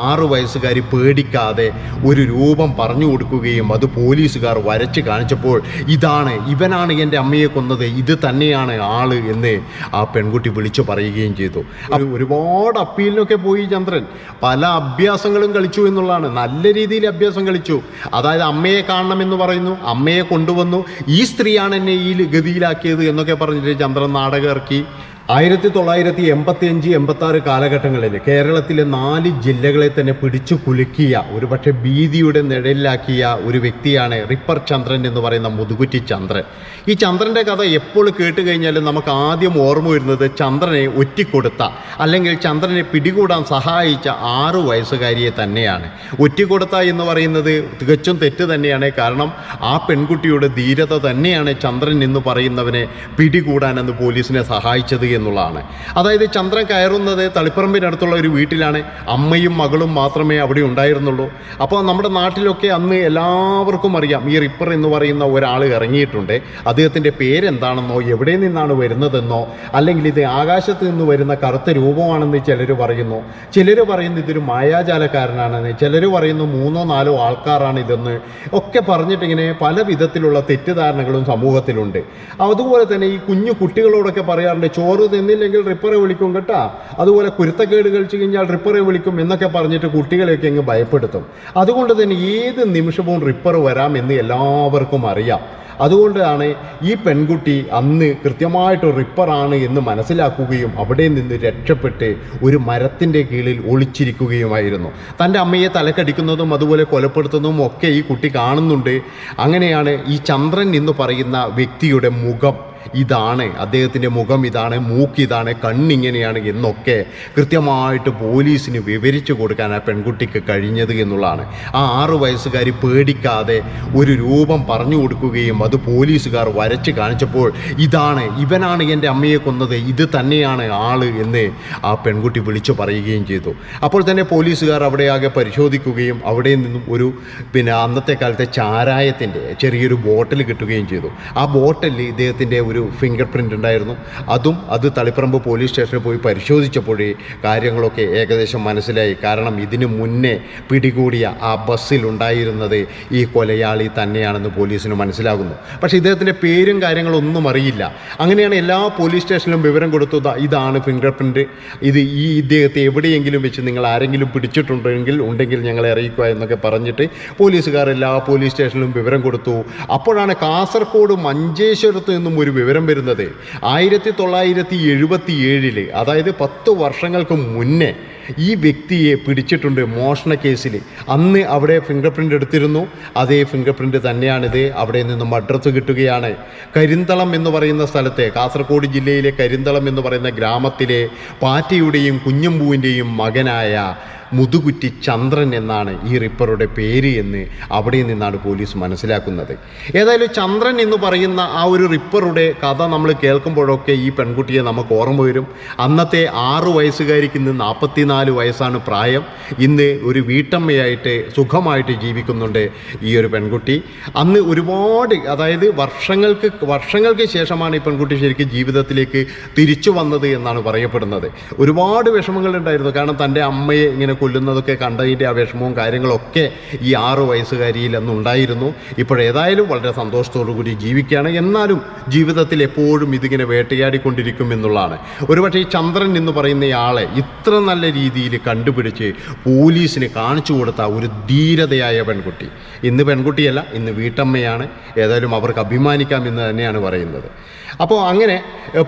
ആറു വയസ്സുകാരി പേടിക്കാതെ ഒരു രൂപം പറഞ്ഞു കൊടുക്കുകയും അത് പോലീസുകാർ വരച്ച് കാണിച്ചപ്പോൾ ഇതാണ് ഇവനാണ് എന്റെ അമ്മയെ കൊന്നത് ഇത് തന്നെയാണ് ആൾ എന്ന് ആ പെൺകുട്ടി വിളിച്ചു പറയുകയും ചെയ്തു. ഒരുപാട് അപ്പീലിനൊക്കെ പോയി ചന്ദ്രൻ. പല അഭ്യാസങ്ങളും കളിച്ചു എന്നുള്ളതാണ്. നല്ല രീതിയിൽ അഭ്യാസം കളിച്ചു. അതായത് അമ്മയെ കാണണമെന്ന് പറയുന്നു അമ്മയെ കൊണ്ടുവന്നു. ഈ സ്ത്രീയാണ് എന്നെ ഈ ഗതിയിലാക്കിയത് എന്നൊക്കെ പറഞ്ഞിട്ട് ചന്ദ്രൻ നാടകം ഇറക്കി. ആയിരത്തി തൊള്ളായിരത്തി എൺപത്തി അഞ്ച് എൺപത്തി ആറ് കാലഘട്ടങ്ങളിൽ കേരളത്തിലെ നാല് ജില്ലകളെ തന്നെ പിടിച്ചു കുലുക്കിയ ഒരുപക്ഷെ ഭീതിയുടെ നിഴലിലാക്കിയ ഒരു വ്യക്തിയാണ് റിപ്പർ ചന്ദ്രൻ എന്ന് പറയുന്ന മുതുകുറ്റി ചന്ദ്രൻ. ഈ ചന്ദ്രന്റെ കഥ എപ്പോൾ കേട്ട് കഴിഞ്ഞാലും നമുക്ക് ആദ്യം ഓർമ്മ വരുന്നത് ചന്ദ്രനെ ഒറ്റിക്കൊടുത്ത അല്ലെങ്കിൽ ചന്ദ്രനെ പിടികൂടാൻ സഹായിച്ച ആറ് വയസ്സുകാരിയെ തന്നെയാണ്. ഒറ്റിക്കൊടുത്ത എന്ന് പറയുന്നത് തികച്ചും തെറ്റ് തന്നെയാണ്. കാരണം ആ പെൺകുട്ടിയുടെ ധീരത തന്നെയാണ് ചന്ദ്രൻ എന്ന് പറയുന്നവനെ പിടികൂടാനെന്ന് പോലീസിനെ സഹായിച്ചത് എന്നുള്ളതാണ്. അതായത് ചന്ദ്രൻ കയറുന്നത് തളിപ്പറമ്പിനടുത്തുള്ള ഒരു വീട്ടിലാണ്. അമ്മയും മകളും മാത്രമേ അവിടെ ഉണ്ടായിരുന്നുള്ളൂ. അപ്പോൾ നമ്മുടെ നാട്ടിലൊക്കെ അന്ന് എല്ലാവർക്കും അറിയാം ഈ റിപ്പർ എന്ന് പറയുന്ന ഒരാൾ ഇറങ്ങിയിട്ടുണ്ട്. അദ്ദേഹത്തിന്റെ പേരെന്താണെന്നോ എവിടെ നിന്നാണ് വരുന്നതെന്നോ അല്ലെങ്കിൽ ഇത് ആകാശത്ത് നിന്ന് വരുന്ന കറുത്ത രൂപമാണെന്ന് ചിലർ പറയുന്നു. ചിലർ പറയുന്നു ഇതൊരു മായാജാലക്കാരനാണെന്ന് ചിലർ പറയുന്നു മൂന്നോ നാലോ ആൾക്കാരാണ് ഇതെന്ന്. ഒക്കെ പറഞ്ഞിട്ടിങ്ങനെ പല വിധത്തിലുള്ള തെറ്റിദ്ധാരണകളും സമൂഹത്തിലുണ്ട്. അതുപോലെ തന്നെ ഈ കുഞ്ഞു കുട്ടികളോടൊക്കെ പറയാറുണ്ട് ചോറ് തിന്നില്ലെങ്കിൽ റിപ്പറെ വിളിക്കും കേട്ടാ. അതുപോലെ കുരുത്തക്കേട് കഴിച്ചു കഴിഞ്ഞാൽ റിപ്പറെ വിളിക്കും എന്നൊക്കെ പറഞ്ഞിട്ട് കുട്ടികളെയൊക്കെ അങ്ങ് ഭയപ്പെടുത്തും. അതുകൊണ്ട് തന്നെ ഏത് നിമിഷവും റിപ്പർ വരാം എന്ന് എല്ലാവർക്കും അറിയാം. അതുകൊണ്ടാണ് ഈ പെൺകുട്ടി അന്ന് കൃത്യമായിട്ട് റിപ്പറാണ് എന്ന് മനസ്സിലാക്കുകയും അവിടെ നിന്ന് രക്ഷപ്പെട്ട് ഒരു മരത്തിന്റെ കീഴിൽ ഒളിച്ചിരിക്കുകയുമായിരുന്നു. തന്റെ അമ്മയെ തലക്കടിക്കുന്നതും അതുപോലെ കൊലപ്പെടുത്തുന്നതും ഒക്കെ ഈ കുട്ടി കാണുന്നുണ്ട്. അങ്ങനെയാണ് ഈ ചന്ദ്രൻ എന്ന് പറയുന്ന വ്യക്തിയുടെ മുഖം ഇതാണ് അദ്ദേഹത്തിന്റെ മുഖം ഇതാണ് മൂക്ക് ഇതാണ് കണ്ണിങ്ങനെയാണ് എന്നൊക്കെ കൃത്യമായിട്ട് പോലീസിന് വിവരിച്ചു കൊടുക്കാൻ ആ പെൺകുട്ടിക്ക് കഴിഞ്ഞത് എന്നുള്ളതാണ്. ആ ആറു വയസ്സുകാരി പേടിക്കാതെ ഒരു രൂപം പറഞ്ഞു കൊടുക്കുകയും അത് പോലീസുകാർ വരച്ച് കാണിച്ചപ്പോൾ ഇതാണ് ഇവനാണ് എന്റെ അമ്മയെ കൊന്നത് ഇത് തന്നെയാണ് ആൾ എന്ന് ആ പെൺകുട്ടി വിളിച്ചു പറയുകയും ചെയ്തു. അപ്പോൾ തന്നെ പോലീസുകാർ അവിടെ ആകെ പരിശോധിക്കുകയും അവിടെ നിന്നും ഒരു പിന്നെ അന്നത്തെ കാലത്തെ ചാരായത്തിന്റെ ചെറിയൊരു ബോട്ടിൽ കിട്ടുകയും ചെയ്തു. ആ ബോട്ടിൽ ഇദ്ദേഹത്തിന്റെ ഒരു ഫിംഗർ പ്രിന്റ് ഉണ്ടായിരുന്നു. അതും അത് തളിപ്പറമ്പ് പോലീസ് സ്റ്റേഷനിൽ പോയി പരിശോധിച്ചപ്പോഴേ കാര്യങ്ങളൊക്കെ ഏകദേശം മനസ്സിലായി. കാരണം ഇതിനു മുന്നേ പിടികൂടിയ ആ ബസ്സിലുണ്ടായിരുന്നത് ഈ കൊലയാളി തന്നെയാണെന്ന് പോലീസിന് മനസ്സിലാകുന്നു. പക്ഷേ ഇദ്ദേഹത്തിന്റെ പേരും കാര്യങ്ങളൊന്നും അറിയില്ല. അങ്ങനെയാണ് എല്ലാ പോലീസ് സ്റ്റേഷനിലും വിവരം കൊടുത്തു ഇതാണ് ഫിംഗർ പ്രിന്റ് ഇത് ഈ ഇദ്ദേഹത്തെ എവിടെയെങ്കിലും വെച്ച് നിങ്ങൾ ആരെങ്കിലും പിടിച്ചിട്ടുണ്ടെങ്കിൽ ഉണ്ടെങ്കിൽ ഞങ്ങളെ അറിയിക്കുക എന്നൊക്കെ പറഞ്ഞിട്ട് പോലീസുകാർ എല്ലാ പോലീസ് സ്റ്റേഷനിലും വിവരം കൊടുത്തു. അപ്പോഴാണ് കാസർഗോഡ് മഞ്ചേശ്വരത്ത് നിന്നും ഒരു വിവരം വരുന്നത് ആയിരത്തി തൊള്ളായിരത്തി എഴുപത്തി ഏഴിൽ അതായത് പത്ത് വർഷങ്ങൾക്ക് മുന്നേ ഈ വ്യക്തിയെ പിടിച്ചിട്ടുണ്ട് മോഷണ കേസിൽ അന്ന് അവിടെ ഫിംഗർ പ്രിന്റ് എടുത്തിരുന്നു. അതേ ഫിംഗർ പ്രിന്റ് തന്നെയാണിത്. അവിടെ നിന്നും അഡ്രസ്സ് കിട്ടുകയാണ്. കരിന്തളം എന്ന് പറയുന്ന സ്ഥലത്തെ കാസർഗോഡ് ജില്ലയിലെ കരിന്തളം എന്ന് പറയുന്ന ഗ്രാമത്തിലെ പാറ്റയുടെയും കുഞ്ഞമ്പൂവിന്റെയും മകനായ മുതുകുറ്റി ചന്ദ്രൻ എന്നാണ് ഈ റിപ്പറുടെ പേര് എന്ന് അവിടെ നിന്നാണ് പോലീസ് മനസ്സിലാക്കുന്നത്. ഏതായാലും ചന്ദ്രൻ എന്ന് പറയുന്ന ആ ഒരു റിപ്പറുടെ കഥ നമ്മൾ കേൾക്കുമ്പോഴൊക്കെ ഈ പെൺകുട്ടിയെ നമുക്ക് ഓർമ്മ വരും. അന്നത്തെ ആറ് വയസ്സുകാരിക്ക് ഇന്ന് നാൽപ്പത്തിനാല് വയസ്സാണ് പ്രായം. ഇന്ന് ഒരു വീട്ടമ്മയായിട്ട് സുഖമായിട്ട് ജീവിക്കുന്നുണ്ട് ഈ ഒരു പെൺകുട്ടി. അന്ന് ഒരുപാട് അതായത് വർഷങ്ങൾക്ക് വർഷങ്ങൾക്ക് ശേഷമാണ് ഈ പെൺകുട്ടി ശരിക്കും ജീവിതത്തിലേക്ക് തിരിച്ചു വന്നത് എന്നാണ് പറയപ്പെടുന്നത്. ഒരുപാട് വിഷമങ്ങൾ വിഷമങ്ങളുണ്ടായിരുന്നു. കാരണം തന്റെ അമ്മയെ ഇങ്ങനെ കൊല്ലുന്നതൊക്കെ കണ്ടതിന്റെ ആ വിഷമവും കാര്യങ്ങളൊക്കെ ഈ ആറ് വയസ്സുകാരിയിൽ അന്നുണ്ടായിരുന്നു ഇപ്പോഴേതായാലും വളരെ സന്തോഷത്തോടു കൂടി ജീവിക്കുകയാണ്. എന്നാലും ജീവിതത്തിൽ എപ്പോഴും ഇതിങ്ങനെ വേട്ടയാടിക്കൊണ്ടിരിക്കും എന്നുള്ളതാണ്. ഒരുപക്ഷെ ഈ ചന്ദ്രൻ എന്ന് പറയുന്ന ആളെ ഇത്ര നല്ല രീതിയിൽ കണ്ടുപിടിച്ച് പോലീസിന് കാണിച്ചു കൊടുത്ത ഒരു ധീരതയായ പെൺകുട്ടി. ഇന്ന് പെൺകുട്ടിയല്ല ഇന്ന് വീട്ടമ്മയാണ്. ഏതായാലും അവർക്ക് അഭിമാനിക്കാം എന്ന് തന്നെയാണ് പറയുന്നത്. അപ്പോൾ അങ്ങനെ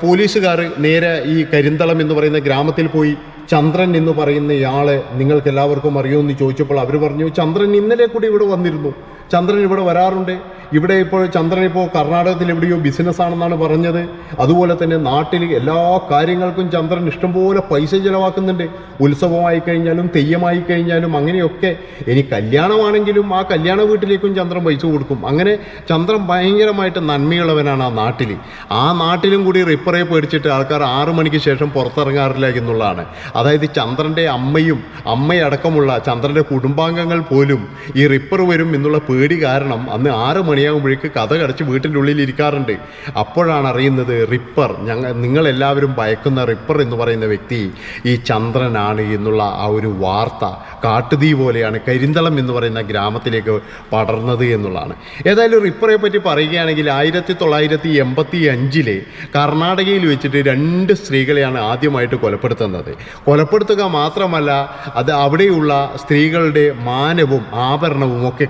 പോലീസുകാർ നേരെ ഈ കരിന്തളം എന്ന് പറയുന്ന ഗ്രാമത്തിൽ പോയി ചന്ദ്രൻ എന്ന് പറയുന്നയാളെ നിങ്ങൾക്ക് എല്ലാവർക്കും അറിയുമെന്ന് ചോദിച്ചപ്പോൾ അവർ പറഞ്ഞു ചന്ദ്രൻ ഇന്നലെ കൂടി ഇവിടെ വന്നിരുന്നു. ചന്ദ്രൻ ഇവിടെ വരാറുണ്ട്. ഇവിടെ ഇപ്പോൾ ചന്ദ്രൻ ഇപ്പോൾ കർണാടകത്തിൽ എവിടെയോ ബിസിനസ് ആണെന്നാണ് പറഞ്ഞത്. അതുപോലെ തന്നെ നാട്ടിൽ എല്ലാ കാര്യങ്ങൾക്കും ചന്ദ്രൻ ഇഷ്ടംപോലെ പൈസ ചിലവാക്കുന്നുണ്ട്. ഉത്സവമായി കഴിഞ്ഞാലും തെയ്യമായി കഴിഞ്ഞാലും അങ്ങനെയൊക്കെ. ഇനി കല്യാണമാണെങ്കിലും ആ കല്യാണ വീട്ടിലേക്കും ചന്ദ്രൻ പൈസ കൊടുക്കും. അങ്ങനെ ചന്ദ്രൻ ഭയങ്കരമായിട്ട് നന്മയുള്ളവനാണ് ആ നാട്ടിൽ. ആ നാട്ടിലും കൂടി റിപ്പറെ പേടിച്ചിട്ട് ആൾക്കാർ ആറു മണിക്ക് ശേഷം പുറത്തിറങ്ങാറില്ല എന്നുള്ളതാണ്. അതായത് ചന്ദ്രന്റെ അമ്മയും അമ്മയടക്കമുള്ള ചന്ദ്രന്റെ കുടുംബാംഗങ്ങൾ പോലും ഈ റിപ്പർ വരും എന്നുള്ള കാരണം അന്ന് ആറ് മണിയാകുമ്പോഴേക്ക് കഥ കടച്ച് വീട്ടിന്റെ ഉള്ളിൽ ഇരിക്കാറുണ്ട്. അപ്പോഴാണ് അറിയുന്നത് റിപ്പർ ഞങ്ങൾ നിങ്ങളെല്ലാവരും ഭയക്കുന്ന റിപ്പർ എന്ന് പറയുന്ന വ്യക്തി ഈ ചന്ദ്രനാണ് എന്നുള്ള ആ ഒരു വാർത്ത കാട്ടുതീ പോലെയാണ് കരിന്തളം എന്ന് പറയുന്ന ഗ്രാമത്തിലേക്ക് പടർന്നത് എന്നുള്ളതാണ്. ഏതായാലും റിപ്പറെ പറ്റി പറയുകയാണെങ്കിൽ ആയിരത്തി തൊള്ളായിരത്തി എൺപത്തി അഞ്ചിൽ കർണാടകയിൽ വെച്ചിട്ട് രണ്ട് സ്ത്രീകളെയാണ് ആദ്യമായിട്ട് കൊലപ്പെടുത്തുന്നത്. കൊലപ്പെടുത്തുക മാത്രമല്ല അത് അവിടെയുള്ള സ്ത്രീകളുടെ മാനവും ആഭരണവും ഒക്കെ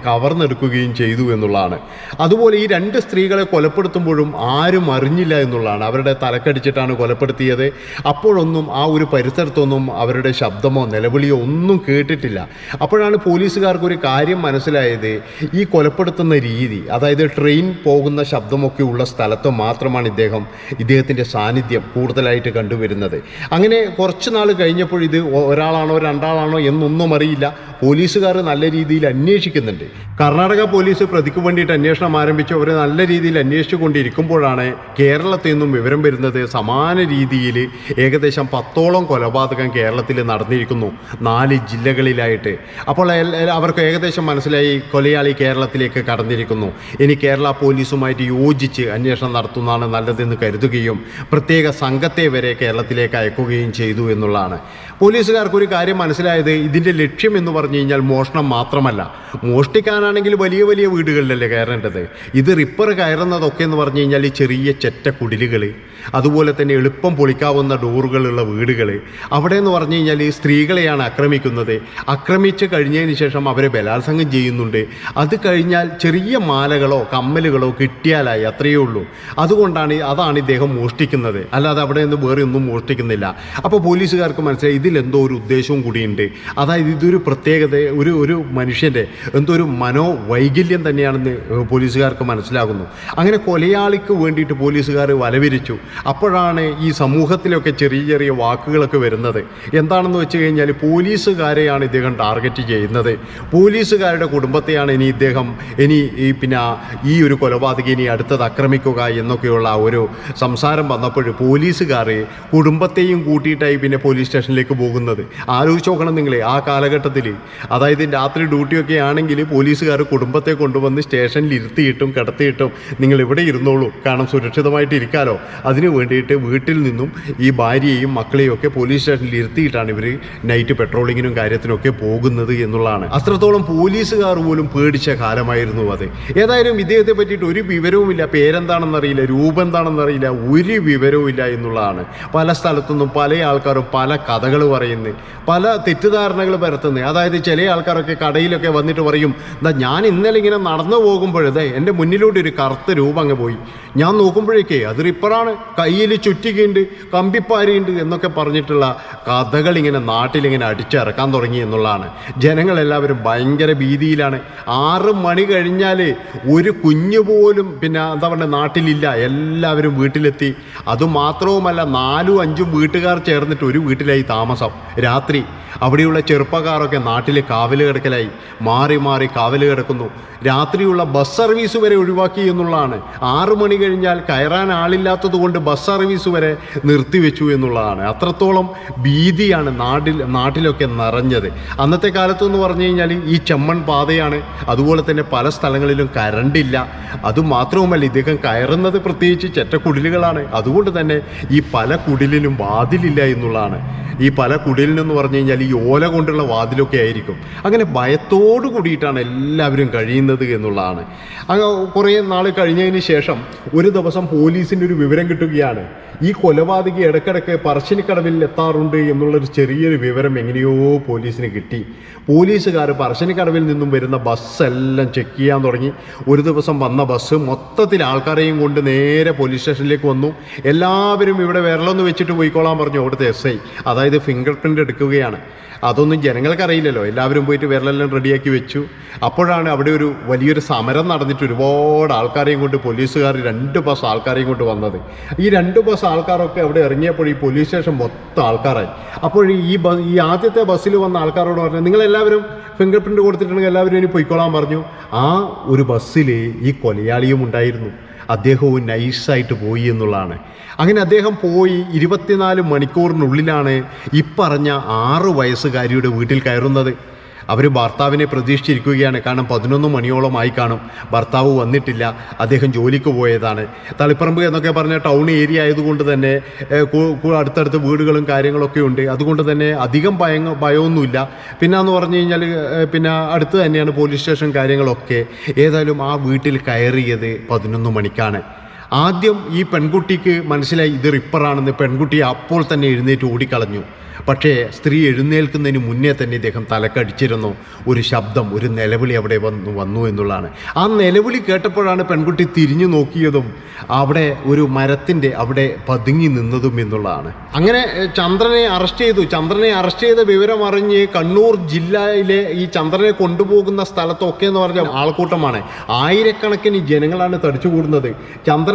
കവർന്നെടുക്കുകയും ചെയ്തു എന്നുള്ളതാണ്. അതുപോലെ ഈ രണ്ട് സ്ത്രീകളെ കൊലപ്പെടുത്തുമ്പോഴും ആരും അറിഞ്ഞില്ല എന്നുള്ളതാണ്. അവരുടെ തലക്കടിച്ചിട്ടാണ് കൊലപ്പെടുത്തിയത്. അപ്പോഴൊന്നും ആ ഒരു പരിസരത്തൊന്നും അവരുടെ ശബ്ദമോ നിലവിളിയോ ഒന്നും കേട്ടിട്ടില്ല. അപ്പോഴാണ് പോലീസുകാർക്ക് ഒരു കാര്യം മനസ്സിലായത്. ഈ കൊലപ്പെടുത്തുന്ന രീതി അതായത് ട്രെയിൻ പോകുന്ന ശബ്ദമൊക്കെ ഉള്ള സ്ഥലത്ത് മാത്രമാണ് ഇദ്ദേഹം ഇദ്ദേഹത്തിന്റെ സാന്നിധ്യം കൂടുതലായിട്ട് കണ്ടുവരുന്നത്. അങ്ങനെ കുറച്ച് നാൾ കഴിഞ്ഞപ്പോൾ ഇത് ഒരാളാണോ രണ്ടാളാണോ എന്നൊന്നും അറിയില്ല. പോലീസുകാർ നല്ല രീതിയിൽ അന്വേഷിക്കുന്നുണ്ട്. കർണാടക പോലീസ് പ്രതിക്ക് വേണ്ടിയിട്ട് അന്വേഷണം ആരംഭിച്ചു അവരെ നല്ല രീതിയിൽ അന്വേഷിച്ചു കൊണ്ടിരിക്കുമ്പോഴാണ് കേരളത്തിൽ നിന്നും വിവരം വരുന്നത് സമാന രീതിയിൽ ഏകദേശം പത്തോളം കൊലപാതകം കേരളത്തിൽ നടന്നിരിക്കുന്നു. നാല് ജില്ലകളിലായിട്ട്. അപ്പോൾ അവർക്ക് ഏകദേശം മനസ്സിലായി കൊലയാളി കേരളത്തിലേക്ക് കടന്നിരിക്കുന്നു. ഇനി കേരള പോലീസുമായിട്ട് യോജിച്ച് അന്വേഷണം നടത്തുന്നതാണ് നല്ലതെന്ന് കരുതുകയും പ്രത്യേക സംഘത്തെ വരെ കേരളത്തിലേക്ക് അയക്കുകയും ചെയ്തു എന്നുള്ളതാണ്. പോലീസുകാർക്ക് ഒരു കാര്യം മനസ്സിലായത് ഇതിന്റെ ലക്ഷ്യം എന്ന് പറഞ്ഞു കഴിഞ്ഞാൽ മോഷണം മാത്രമല്ല. മോഷ്ടിക്കാനാണെങ്കിൽ വലിയ വലിയ വീടുകളിലല്ലേ കയറേണ്ടത്? ഇത് റിപ്പർ കയറുന്നതൊക്കെ എന്ന് പറഞ്ഞു കഴിഞ്ഞാൽ ഈ ചെറിയ ചെറ്റ കുടിലുകൾ അതുപോലെ തന്നെ എളുപ്പം പൊളിക്കാവുന്ന ഡോറുകളുള്ള വീടുകൾ അവിടെ എന്ന് പറഞ്ഞു കഴിഞ്ഞാൽ ഈ സ്ത്രീകളെയാണ് ആക്രമിക്കുന്നത്. ആക്രമിച്ച് കഴിഞ്ഞതിന് ശേഷം അവരെ ബലാത്സംഗം ചെയ്യുന്നുണ്ട്. അത് കഴിഞ്ഞാൽ ചെറിയ മാലകളോ കമ്മലുകളോ കിട്ടിയാലായി അത്രയേ ഉള്ളൂ. അതുകൊണ്ടാണ് അതാണ് ഇദ്ദേഹം മോഷ്ടിക്കുന്നത്. അല്ലാതെ അവിടെ നിന്ന് വേറെ ഒന്നും മോഷ്ടിക്കുന്നില്ല. അപ്പോൾ പോലീസുകാർക്ക് മനസ്സിലായി ഇതിലെന്തോ ഒരു ഉദ്ദേശവും കൂടിയുണ്ട്. അതായത് ഇതൊരു പ്രത്യേകത ഒരു ഒരു മനുഷ്യന്റെ എന്തോ ഒരു മനോവൈകല്യം തന്നെയാണെന്ന് പോലീസുകാർക്ക് മനസ്സിലാകുന്നു. അങ്ങനെ കൊലയാളിക്ക് വേണ്ടിയിട്ട് പോലീസുകാർ വലവിരിച്ചു. അപ്പോഴാണ് ഈ സമൂഹത്തിലൊക്കെ ചെറിയ ചെറിയ വാക്കുകളൊക്കെ വരുന്നത്. എന്താണെന്ന് വെച്ച് കഴിഞ്ഞാൽ പോലീസുകാരെയാണ് ഇദ്ദേഹം ടാർഗറ്റ് ചെയ്യുന്നത്. പോലീസുകാരുടെ കുടുംബത്തെയാണ് ഇനി ഇദ്ദേഹം ഇനി ഈ പിന്നെ ഈ ഒരു കൊലപാതകം ഇനി അടുത്തത് ആക്രമിക്കുക എന്നൊക്കെയുള്ള ഒരു സംസാരം വന്നപ്പോൾ പോലീസുകാർ കുടുംബത്തെയും കൂട്ടിയിട്ടായി പിന്നെ പോലീസ് സ്റ്റേഷനിലേക്ക് പോകുന്നത്. ആലോചിച്ച് നോക്കണം നിങ്ങളെ ആ കാലഘട്ടത്തിൽ അതായത് രാത്രി ഡ്യൂട്ടിയൊക്കെ ആണെങ്കിൽ പോലീസുകാർ കുടുംബത്തെ കൊണ്ടുവന്ന് സ്റ്റേഷനിൽ ഇരുത്തിയിട്ടും കിടത്തിയിട്ടും നിങ്ങൾ ഇവിടെ ഇരുന്നോളൂ. കാരണം സുരക്ഷിതമായിട്ട് ഇരിക്കാലോ. അതിനു വേണ്ടിയിട്ട് വീട്ടിൽ നിന്നും ഈ ഭാര്യയെയും മക്കളെയും ഒക്കെ പോലീസ് സ്റ്റേഷനിൽ ഇരുത്തിയിട്ടാണ് ഇവർ നൈറ്റ് പെട്രോളിങ്ങിനും കാര്യത്തിനൊക്കെ പോകുന്നത് എന്നുള്ളതാണ്. അത്രത്തോളം പോലീസുകാർ പോലും പേടിച്ച കാലമായിരുന്നു അത്. ഏതായാലും ഇദ്ദേഹത്തെ പറ്റിയിട്ട് ഒരു വിവരവുമില്ല. പേരെന്താണെന്നറിയില്ല. രൂപം എന്താണെന്നറിയില്ല ഒരു വിവരവുമില്ല എന്നുള്ളതാണ്. പല സ്ഥലത്തുനിന്നും പല ആൾക്കാരും പല കഥകൾ പറയുന്നത്. പല തെറ്റിദ്ധാരണകൾ പരത്തുന്നത്. അതായത് ചില ആൾക്കാരൊക്കെ കടയിലൊക്കെ വന്നിട്ട് പറയും എന്താ ഞാൻ ഇന്നലെ ഇങ്ങനെ നടന്നു പോകുമ്പോഴേ എന്റെ മുന്നിലൂടെ ഒരു കറുത്ത രൂപം അങ്ങ് പോയി. ഞാൻ നോക്കുമ്പോഴേക്കേ അത് റിപ്പറാണ് കയ്യിൽ ചുറ്റിക്കുണ്ട് കമ്പിപ്പാരിയുണ്ട് എന്നൊക്കെ പറഞ്ഞിട്ടുള്ള കഥകൾ ഇങ്ങനെ നാട്ടിലിങ്ങനെ അടിച്ചിറക്കാൻ തുടങ്ങി എന്നുള്ളതാണ്. ജനങ്ങളെല്ലാവരും ഭയങ്കര ഭീതിയിലാണ്. ആറ് മണി കഴിഞ്ഞാൽ ഒരു കുഞ്ഞു പോലും പിന്നെ എന്താ പറയുക നാട്ടിലില്ല. എല്ലാവരും വീട്ടിലെത്തി. അതുമാത്രവുമല്ല നാലും അഞ്ചും വീട്ടുകാർ ചേർന്നിട്ട് ഒരു വീട്ടിലായി താമസം. രാത്രി അവിടെയുള്ള ചെറുപ്പക്കാരൊക്കെ നാട്ടിലെ കാവൽ കിടക്കലായി. മാറി മാറി കാവൽ കിടക്കുന്നു രാത്രിയുള്ള ബസ് സർവീസ് വരെ ഒഴിവാക്കി എന്നുള്ളതാണ്. ആറു മണി കഴിഞ്ഞാൽ കയറാൻ ആളില്ലാത്തത് കൊണ്ട് ബസ് സർവീസ് വരെ നിർത്തിവെച്ചു എന്നുള്ളതാണ്. അത്രത്തോളം ഭീതിയാണ് നാട്ടിൽ നാട്ടിലൊക്കെ നിറഞ്ഞത്. അന്നത്തെ കാലത്ത് എന്ന് പറഞ്ഞു കഴിഞ്ഞാൽ ഈ ചെമ്മൺ പാതയാണ്. അതുപോലെ തന്നെ പല സ്ഥലങ്ങളിലും കരണ്ടില്ല അതുമാത്രവുമല്ല ഇദ്ദേഹം കയറുന്നത് പ്രത്യേകിച്ച് ചെറ്റക്കുടിലുകളാണ്. അതുകൊണ്ട് തന്നെ ഈ പല കുടിലിനും വാതിലില്ല എന്നുള്ളതാണ്. ഈ പല കുടിലിനെന്ന് പറഞ്ഞു കഴിഞ്ഞാൽ ഈ ഓല കൊണ്ടുള്ള വാതിലൊക്കെ ആയിരിക്കും. അങ്ങനെ ഭയത്തോടു കൂടിയിട്ടാണ് എല്ലാവരും കഴിയുന്നത് എന്നുള്ളതാണ്. അങ്ങ് കുറേ നാൾ കഴിഞ്ഞതിന് ശേഷം ഒരു ദിവസം പോലീസിന്റെ ഒരു വിവരം കിട്ടുകയാണ്. ഈ കൊലപാതകി ഇടയ്ക്കിടയ്ക്ക് പറശ്ശിനിക്കടവിൽ എത്താറുണ്ട് എന്നുള്ളൊരു ചെറിയൊരു വിവരം എങ്ങനെയോ പോലീസിന് കിട്ടി. പോലീസുകാർ പറശ്ശിനിക്കടവിൽ നിന്നും വരുന്ന ബസ്സെല്ലാം ചെക്ക് ചെയ്യാൻ തുടങ്ങി. ഒരു ദിവസം വന്ന ബസ് മൊത്തത്തിൽ ആൾക്കാരെയും കൊണ്ട് നേരെ പോലീസ് സ്റ്റേഷനിലേക്ക് വന്നു. എല്ലാവരും ഇവിടെ വിരലൊന്ന് വെച്ചിട്ട് പോയിക്കോളാൻ പറഞ്ഞു അവിടുത്തെ എസ് ഐ. അതായത് ഫിംഗർ പ്രിന്റ് എടുക്കുകയാണ്. അതൊന്നും ജനങ്ങൾക്കറിയില്ലല്ലോ. എല്ലാവരും പോയിട്ട് വിരലെല്ലാം റെഡിയാക്കി വെച്ചു. അപ്പോഴാണ് അവിടെ ഒരു വലിയൊരു സമരം നടന്നിട്ട് ഒരുപാട് ആൾക്കാരെയും കൊണ്ട് പോലീസുകാർ രണ്ട് ബസ് ആൾക്കാരെയും കൊണ്ട് വന്നത്. ഈ രണ്ട് ബസ് ആൾക്കാരൊക്കെ അവിടെ ഇറങ്ങിയപ്പോൾ ഈ പോലീസ് സ്റ്റേഷൻ മൊത്തം ആൾക്കാരായി. അപ്പോൾ ഈ ബസ് ഈ ആദ്യത്തെ ബസ്സിൽ വന്ന ആൾക്കാരോട് പറഞ്ഞു നിങ്ങളെല്ലാവരും ഫിംഗർ പ്രിന്റ് കൊടുത്തിട്ടുണ്ടെങ്കിൽ എല്ലാവരും ഇനി പൊയ്ക്കോളാൻ പറഞ്ഞു. ആ ഒരു ബസ്സിൽ ഈ കൊലയാളിയും ഉണ്ടായിരുന്നു. അദ്ദേഹവും നൈസായിട്ട് പോയി എന്നുള്ളതാണ്. അങ്ങനെ അദ്ദേഹം പോയി ഇരുപത്തിനാല് മണിക്കൂറിനുള്ളിലാണ് ഇപ്പറഞ്ഞ ആറ് വയസ്സുകാരിയുടെ വീട്ടിൽ കയറുന്നത്. അവർ ഭർത്താവിനെ പ്രതീക്ഷിച്ചിരിക്കുകയാണ്. കാരണം പതിനൊന്ന് മണിയോളമായി കാണും. ഭർത്താവ് വന്നിട്ടില്ല. അദ്ദേഹം ജോലിക്ക് പോയതാണ്. തളിപ്പറമ്പ് എന്നൊക്കെ പറഞ്ഞ ടൗൺ ഏരിയ ആയതുകൊണ്ട് തന്നെ അടുത്തടുത്ത് വീടുകളും കാര്യങ്ങളൊക്കെ ഉണ്ട്. അതുകൊണ്ട് തന്നെ അധികം ഭയ ഭയമൊന്നുമില്ല. പിന്നെ എന്ന് പറഞ്ഞു കഴിഞ്ഞാൽ പിന്നെ അടുത്ത് തന്നെയാണ് പോലീസ് സ്റ്റേഷൻ കാര്യങ്ങളൊക്കെ. ഏതായാലും ആ വീട്ടിൽ കയറിയത് പതിനൊന്ന് മണിക്കാണ്. ആദ്യം ഈ പെൺകുട്ടിക്ക് മനസ്സിലായി ഇത് റിപ്പറാണെന്ന് പെൺകുട്ടി അപ്പോൾ തന്നെ എഴുന്നേറ്റ് ഓടിക്കളഞ്ഞു. പക്ഷേ സ്ത്രീ എഴുന്നേൽക്കുന്നതിന് മുന്നേ തന്നെ ഇദ്ദേഹം തലക്കടിച്ചിരുന്നു. ഒരു ശബ്ദം ഒരു നിലവിളി അവിടെ വന്നു വന്നു എന്നുള്ളതാണ്. ആ നിലവിളി കേട്ടപ്പോഴാണ് പെൺകുട്ടി തിരിഞ്ഞു നോക്കിയതും അവിടെ ഒരു മരത്തിന്റെ അവിടെ പതുങ്ങി നിന്നതും എന്നുള്ളതാണ്. അങ്ങനെ ചന്ദ്രനെ അറസ്റ്റ് ചെയ്തു. ചന്ദ്രനെ അറസ്റ്റ് ചെയ്ത വിവരം അറിഞ്ഞ് കണ്ണൂർ ജില്ലയിലെ ഈ ചന്ദ്രനെ കൊണ്ടുപോകുന്ന സ്ഥലത്തൊക്കെ എന്ന് പറഞ്ഞാൽ ആൾക്കൂട്ടമാണ്. ആയിരക്കണക്കിന് ജനങ്ങളാണ് തടിച്ചുകൂടുന്നത്.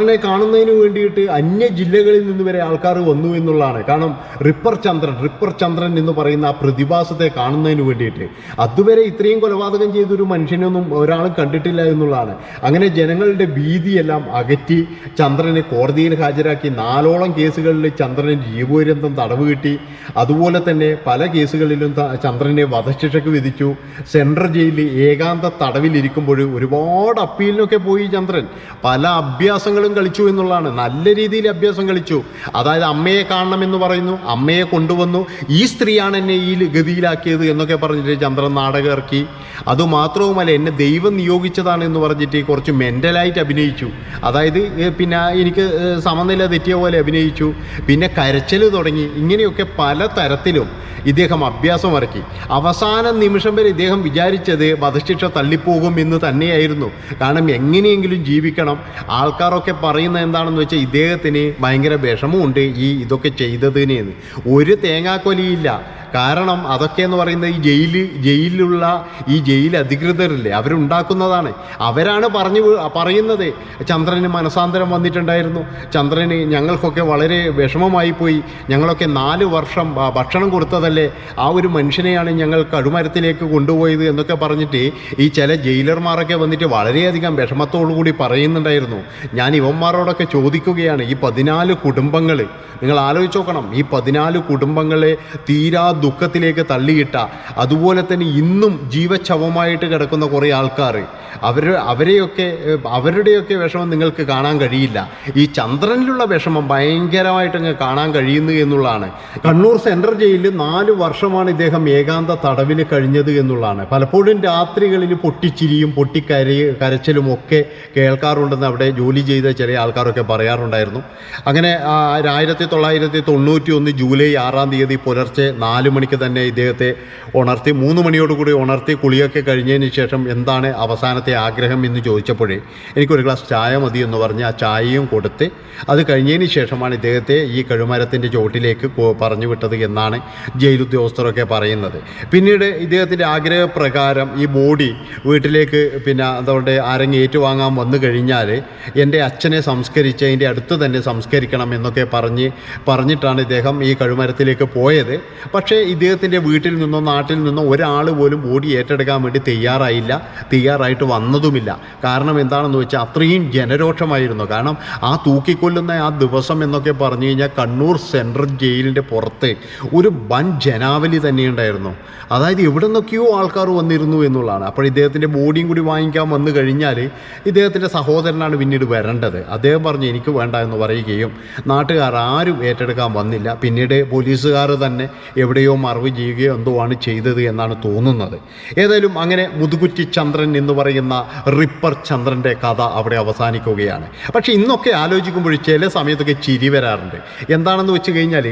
ചന്ദ്രനെ കാണുന്നതിന് വേണ്ടിയിട്ട് അന്യ ജില്ലകളിൽ നിന്ന് വരെ ആൾക്കാർ വന്നു എന്നുള്ളതാണ്. കാരണം റിപ്പർ ചന്ദ്രൻ റിപ്പർ ചന്ദ്രൻ എന്ന് പറയുന്ന ആ പ്രതിഭാസത്തെ കാണുന്നതിന് വേണ്ടിയിട്ട്. അതുവരെ ഇത്രയും കൊലപാതകം ചെയ്തൊരു മനുഷ്യനൊന്നും ഒരാളും കണ്ടിട്ടില്ല എന്നുള്ളതാണ്. അങ്ങനെ ജനങ്ങളുടെ ഭീതിയെല്ലാം അകറ്റി ചന്ദ്രനെ കോടതിയിൽ ഹാജരാക്കി നാലോളം കേസുകളിൽ ചന്ദ്രന് ജീവപര്യന്തം തടവ് കിട്ടി. അതുപോലെ തന്നെ പല കേസുകളിലും ചന്ദ്രനെ വധശിക്ഷയ്ക്ക് വിധിച്ചു. സെൻട്രൽ ജയിലിൽ ഏകാന്ത തടവിലിരിക്കുമ്പോൾ ഒരുപാട് അപ്പീലിനൊക്കെ പോയി ചന്ദ്രൻ. പല അഭ്യാസങ്ങളും കളിച്ചു എന്നുള്ളതാണ്. നല്ല രീതിയിൽ അഭ്യാസം കളിച്ചു. അതായത് അമ്മയെ കാണണം എന്ന് പറയുന്നു. അമ്മയെ കൊണ്ടുവന്നു. ഈ സ്ത്രീയാണ് എന്നെ ഈ ഗതിയിലാക്കിയത് എന്നൊക്കെ പറഞ്ഞിട്ട് ചന്ദ്രൻ നാടകം ഇറക്കി. അതുമാത്രവുമല്ല എന്നെ ദൈവം നിയോഗിച്ചതാണ് എന്ന് പറഞ്ഞിട്ട് കുറച്ച് മെന്റലായിട്ട് അഭിനയിച്ചു. അതായത് പിന്നെ എനിക്ക് സമനില തെറ്റിയ പോലെ അഭിനയിച്ചു. പിന്നെ കരച്ചൽ തുടങ്ങി. ഇങ്ങനെയൊക്കെ പല തരത്തിലും ഇദ്ദേഹം അഭ്യാസം ഇറക്കി. അവസാന നിമിഷം വരെ ഇദ്ദേഹം വിചാരിച്ചത് വധശിക്ഷ തള്ളിപ്പോകും എന്ന് തന്നെയായിരുന്നു. കാരണം എങ്ങനെയെങ്കിലും ജീവിക്കണം. ആൾക്കാരൊക്കെ പറയുന്നത് എന്താണെന്ന് വെച്ചാൽ ഇദ്ദേഹത്തിന് ഭയങ്കര വിഷമമുണ്ട് ഈ ഇതൊക്കെ ചെയ്തതിന്. ഒരു തേങ്ങാക്കൊലിയില്ല കാരണം അതൊക്കെ എന്ന് പറയുന്നത് ഈ ജയിൽ ജയിലിലുള്ള ഈ ജയിൽ അധികൃതരല്ലേ? അവരുണ്ടാക്കുന്നതാണ്. അവരാണ് പറഞ്ഞു പറയുന്നത്. ചന്ദ്രന് മനസാന്തരം വന്നിട്ടുണ്ടായിരുന്നു. ചന്ദ്രന് ഞങ്ങൾക്കൊക്കെ വളരെ വിഷമമായി പോയി. ഞങ്ങളൊക്കെ നാല് വർഷം ഭക്ഷണം കൊടുത്തതല്ലേ? ആ ഒരു മനുഷ്യനെയാണ് ഞങ്ങൾ കടുമരത്തിലേക്ക് കൊണ്ടുപോയത് എന്നൊക്കെ പറഞ്ഞിട്ട് ഈ ചില ജയിലർമാരൊക്കെ വന്നിട്ട് വളരെയധികം വിഷമത്തോടു കൂടി പറയുന്നുണ്ടായിരുന്നു. ഞാൻ ഇവന്മാരോടൊക്കെ ചോദിക്കുകയാണ് ഈ പതിനാല് കുടുംബങ്ങൾ നിങ്ങൾ ആലോചിച്ച് നോക്കണം. ഈ പതിനാല് കുടുംബങ്ങളെ തീരാ ദുഃഖത്തിലേക്ക് തള്ളിയിട്ട അതുപോലെ തന്നെ ഇന്നും ജീവച്ഛവമായിട്ട് കിടക്കുന്ന കുറേ ആൾക്കാർ അവർ അവരെയൊക്കെ അവരുടെയൊക്കെ വിഷമം നിങ്ങൾക്ക് കാണാൻ കഴിയില്ല. ഈ ചന്ദ്രനിലുള്ള വിഷമം ഭയങ്കരമായിട്ട് അങ്ങ് കാണാൻ കഴിയുന്നു എന്നുള്ളതാണ്. കണ്ണൂർ സെൻട്രൽ ജയിലിൽ നാല് വർഷമാണ് ഇദ്ദേഹം ഏകാന്ത തടവിൽ കഴിഞ്ഞത് എന്നുള്ളതാണ്. പലപ്പോഴും രാത്രികളിൽ പൊട്ടിച്ചിരിയും പൊട്ടിക്കര കരച്ചിലും ഒക്കെ കേൾക്കാറുണ്ടെന്ന് അവിടെ ജോലി ചെയ്ത ചെറിയ ആൾക്കാരൊക്കെ പറയാറുണ്ടായിരുന്നു. അങ്ങനെ ആയിരത്തി തൊള്ളായിരത്തി തൊണ്ണൂറ്റി ഒന്ന് ജൂലൈ ആറാം തീയതി പുലർച്ചെ നാല് മണിക്ക് തന്നെ ഇദ്ദേഹത്തെ ഉണർത്തി മൂന്ന് മണിയോടുകൂടി ഉണർത്തി കുളിയൊക്കെ കഴിഞ്ഞതിന് ശേഷം എന്താണ് അവസാനത്തെ ആഗ്രഹം എന്ന് ചോദിച്ചപ്പോഴേ എനിക്കൊരു ഗ്ലാസ് ചായ മതി എന്ന് പറഞ്ഞ് ആ ചായയും കൊടുത്ത് അത് കഴിഞ്ഞതിന് ശേഷമാണ് ഇദ്ദേഹത്തെ ഈ കഴുമരത്തിന്റെ ചുവട്ടിലേക്ക് പറഞ്ഞു വിട്ടത് എന്നാണ് ജയിൽ ഉദ്യോഗസ്ഥരൊക്കെ പറയുന്നത്. പിന്നീട് ഇദ്ദേഹത്തിന്റെ ആഗ്രഹപ്രകാരം ഈ ബോഡി വീട്ടിലേക്ക് പിന്നെ അതുകൊണ്ട് ആരെങ്കിലും ഏറ്റുവാങ്ങാൻ വന്നു കഴിഞ്ഞാൽ എന്റെ അച്ഛനെ സംസ്കരിച്ച് അതിന്റെ അടുത്ത് തന്നെ സംസ്കരിക്കണം എന്നൊക്കെ പറഞ്ഞ് പറഞ്ഞിട്ടാണ് ഇദ്ദേഹം ഈ കഴുമരത്തിലേക്ക് പോയത്. പക്ഷേ ഇദ്ദേഹത്തിന്റെ വീട്ടിൽ നിന്നോ നാട്ടിൽ നിന്നോ ഒരാൾ പോലും ബോഡി ഏറ്റെടുക്കാൻ വേണ്ടി തയ്യാറായില്ല തയ്യാറായിട്ട് വന്നതുമില്ല. കാരണം എന്താണെന്ന് വെച്ചാൽ അത്രയും ജനരോക്ഷമായിരുന്നു കാരണം ആ തൂക്കിക്കൊല്ലുന്ന ആ ദിവസം എന്നൊക്കെ പറഞ്ഞു കഴിഞ്ഞാൽ കണ്ണൂർ സെൻട്രൽ ജയിലിന്റെ പുറത്ത് ഒരു വൻ ജനാവലി തന്നെയുണ്ടായിരുന്നു. അതായത് എവിടെ നിന്നൊക്കെയോ ആൾക്കാർ വന്നിരുന്നു എന്നുള്ളതാണ്. അപ്പോൾ ഇദ്ദേഹത്തിന്റെ ബോഡിയും കൂടി വാങ്ങിക്കാൻ വന്നു കഴിഞ്ഞാൽ ഇദ്ദേഹത്തിന്റെ സഹോദരനാണ് പിന്നീട് വരേണ്ടത്. അദ്ദേഹം പറഞ്ഞു എനിക്ക് വേണ്ട എന്ന് പറയുകയും നാട്ടുകാർ ആരും ഏറ്റെടുക്കാൻ വന്നില്ല. പിന്നീട് പോലീസുകാർ തന്നെ എവിടെയോ മറവ് ചെയ്യുകയോ എന്തോ ആണ് ചെയ്തത് എന്നാണ് തോന്നുന്നത്. ഏതായാലും അങ്ങനെ മുതുകുറ്റി ചന്ദ്രൻ എന്ന് പറയുന്ന റിപ്പർ ചന്ദ്രന്റെ കഥ അവിടെ അവസാനിക്കുകയാണ്. പക്ഷേ ഇന്നൊക്കെ ആലോചിക്കുമ്പോൾ ചില സമയത്തൊക്കെ ചിരി വരാറുണ്ട്. എന്താണെന്ന് വെച്ച് കഴിഞ്ഞാൽ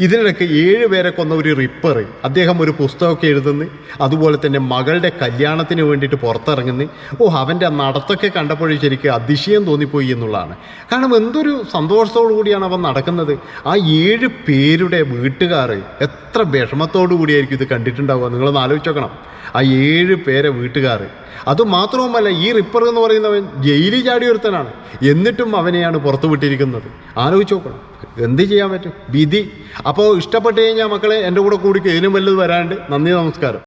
ഇതിനിടയ്ക്ക് ഏഴ് പേരെ കൊന്ന ഒരു റിപ്പർ അദ്ദേഹം ഒരു പുസ്തകമൊക്കെ എഴുതുന്നു അതുപോലെ തന്നെ മകളുടെ കല്യാണത്തിന് വേണ്ടിയിട്ട് പുറത്തിറങ്ങുന്നു. ഓ അവന്റെ നടത്തൊക്കെ കണ്ടപ്പോഴും ശരിക്കും അതിശയം തോന്നിപ്പോയി എന്നുള്ളതാണ്. കാരണം എന്തൊരു സന്തോഷത്തോടു കൂടിയാണ് അവൻ നടക്കുന്നത്. ആ ഏഴ് പേരുടെ വീട്ടുകാർ എത്ര വിഷമത്തോടു കൂടിയായിരിക്കും ഇത് കണ്ടിട്ടുണ്ടാവുക. നിങ്ങളൊന്ന് ആലോചിച്ച് നോക്കണം. ആ ഏഴ് പേരെ വീട്ടുകാർ. അതുമാത്രവുമല്ല ഈ റിപ്പർ എന്ന് പറയുന്നവൻ ജയിലിൽ ചാടി ഒരുത്തനാണ്. എന്നിട്ടും അവനെയാണ് പുറത്തു വിട്ടിരിക്കുന്നത്. ആലോചിച്ച് നോക്കണം. എന്ത് ചെയ്യാൻ പറ്റും? വിധി. അപ്പോൾ ഇഷ്ടപ്പെട്ട് കഴിഞ്ഞാൽ മക്കളെ എന്റെ കൂടെ കൂടി ഇതിനും വല്ലത് വരാണ്ട് നന്ദി നമസ്കാരം.